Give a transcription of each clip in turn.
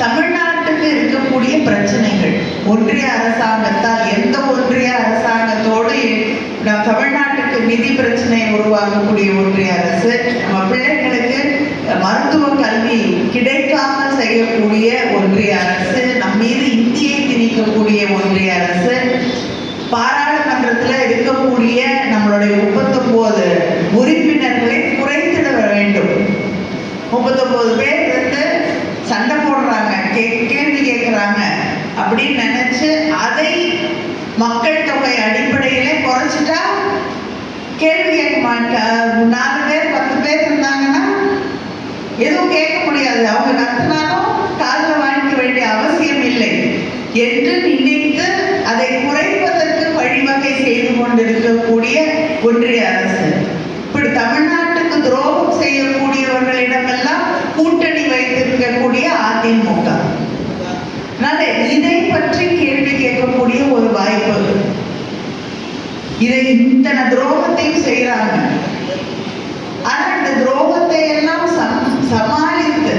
தமிழ்நாட்டுக்கு இருக்கக்கூடிய பிரச்சனைகள். ஒன்றிய அரசாங்கத்தால் எந்த ஒன்றிய அரசாங்கத்தோடு நம் தமிழ்நாட்டுக்கு நிதி பிரச்சனையை உருவாக்கக்கூடிய ஒன்றிய அரசு நம்ம பிள்ளைங்களுக்கு மருத்துவ கல்வி கிடைக்காமல் செய்யக்கூடிய ஒன்றிய அரசு நம் மீது இந்தியை திணிக்கக்கூடிய ஒன்றிய அரசு பாராளுமன்றத்தில் இருக்கக்கூடிய நம்மளுடைய முப்பத்தொன்பது உறுப்பினர்களை குறைத்திட வேண்டும். முப்பத்தொன்பது பேர் வந்து சண்டை போடுறாங்க கே கேள்வி கேட்குறாங்க அப்படின்னு நினைச்சு அதை மக்கள் தொகை அடிப்படையில குறைச்சிட்டா கேள்வி கேட்க மாட்டாங்க நாலு பேர் பத்து பேர் இருந்தாங்கன்னா எதுவும் கேட்க முடியாது. அவங்க நடத்தினாலும் காதில் வாங்கிக்க வேண்டிய அவசியம் இல்லை என்று நினைத்து அதை குறைப்பதற்கு வழிவகை செய்து கொண்டிருக்கக்கூடிய ஒன்றிய அரசு. இப்படி தமிழ்நாட்டுக்கு துரோகம் செய்யக்கூடியவர்களிடமெல்லாம் கூட்டணி அதிமுக இதை பற்றி கேள்வி கேட்கக்கூடிய ஒரு வாய்ப்பு இதை இத்தனை துரோகத்தையும் செய்யறாங்க ஆனா இந்த துரோகத்தை எல்லாம் சமாளித்து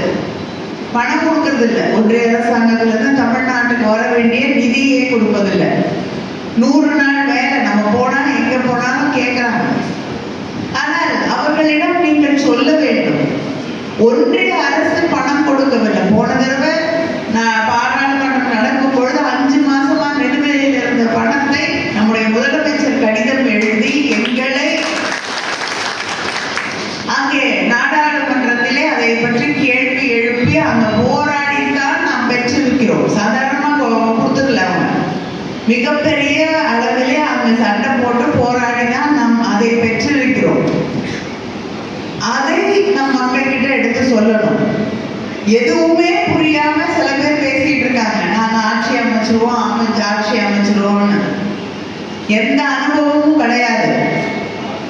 பணம் கொடுக்கறது இல்லை ஒன்றிய அரசாங்கத்துல இருந்து தமிழ்நாட்டுக்கு வர வேண்டிய நிதியை கொடுப்பதில்லை. நூறு நாள் வேலை நம்ம போனா எங்க போனாலும் கேட்கறாங்க ஆனால் அவர்களிடம் நீங்கள் சொல்ல வேண்டும் ஒன்றிய அரசு பணம் கொடுக்கவில்லை போன தடவை நான் பாராளுமன்றம் நடக்கும் பொழுது அஞ்சு மாசமா நிலுவையில் இருந்த பணத்தை நம்முடைய முதலமைச்சர் கடிதம் எழுதி எங்களை அங்கே நாடாளுமன்றத்திலே அதை பற்றி கேள்வி எழுப்பி அங்க போராடித்தான் நாம் பெற்றிருக்கிறோம் சாதாரணமா கொ- கொடுத்துக்கல அவங்க மிகப்பெரிய அளவிலே அங்க சண்டை போட்டு போராடி தான் நாம் அதை பெற்றிருக்கிறோம் அதை நம் மக்கள் கிட்ட எடுத்து சொல்லணும். எதுவுமே புரியாம சில பேர் பேசிட்டு இருக்காங்க. நாங்க ஆட்சி அமைச்சிருவோம் அமைச்சு ஆட்சி அமைச்சிருவோம்னு. எந்த அனுபவமும் கிடையாது.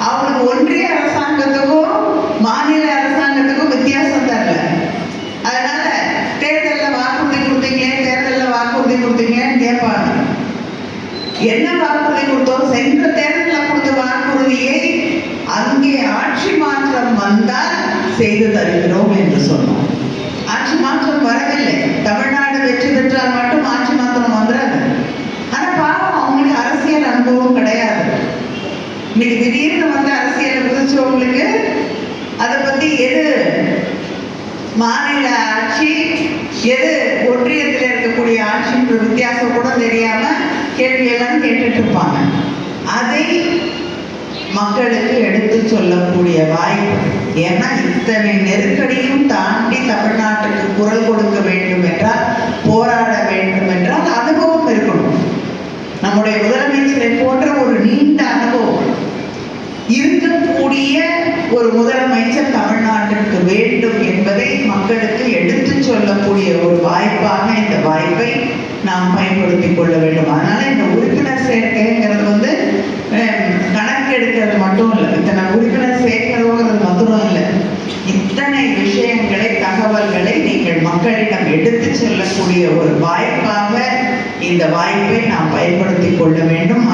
அவங்களுக்கு ஒன்றிய அரசாங்கத்துக்கும் மாநில அரசாங்கத்துக்கும் வித்தியாசம் தரல அதனால தேர்தலில் வாக்குறுதி கொடுத்தீங்க தேர்தலில் வாக்குறுதி கொடுத்தீங்கன்னு கேட்பாங்க. என்ன வாக்குறுதி கொடுத்தோம்? சென்ற தேர்தலில் கொடுத்த வாக்குறுதியை அங்கே ஆட்சி மாற்றம் வந்தால் செய்து தருகிறோம் என்று சொன்னோம். ஆட்சி மாற்றம் வரவில்லை. தமிழ்நாடு வெற்றி பெற்றால் மட்டும் ஆட்சி மாற்றம் வந்துடாது ஆனா பாவம் அவங்களுக்கு அரசியல் அனுபவம் கிடையாது. இன்னைக்கு திடீர்னு வந்து அரசியல் குதிச்சவங்களுக்கு அதை பத்தி எது மாநில ஆட்சி எது ஒன்றியத்தில் இருக்கக்கூடிய ஆட்சின்ற வித்தியாசம் கூட தெரியாம கேள்வி எல்லாம் கேட்டுட்டு இருப்பாங்க. அதை மக்களுக்கு எடுத்து சொல்லக்கூடிய வாய்ப்பு ஏன்னா இத்தனை நெருக்கடியும் தாண்டி தமிழ்நாட்டுக்கு குரல் கொடுக்க வேண்டும் என்றால் போராட வேண்டும் என்றால் அனுபவம் இருக்கணும். நம்முடைய முதலமைச்சரை போன்ற ஒரு நீண்ட அனுபவம் இருக்கக்கூடிய ஒரு முதலமைச்சர் தமிழ்நாட்டிற்கு வேண்டும் என்பதை மக்களுக்கு எடுத்து சொல்லக்கூடிய ஒரு வாய்ப்பாக இந்த வாய்ப்பை நாம் பயன்படுத்திக் கொள்ள வேண்டும். அதனால இந்த உறுப்பினர் சேர்க்கைங்கிறது வந்து கணக்கு எடுக்கிறது மட்டும் இல்லை. இத்தனை உறுப்பினர் சேர்க்கிறோங்கிறது மட்டும் இல்லை இத்தனை விஷயங்களை தகவல்களை நீங்கள் மக்களிடம் எடுத்து செல்லக்கூடிய ஒரு வாய்ப்பாக இந்த வாய்ப்பை நாம் பயன்படுத்திக் கொள்ள வேண்டும்.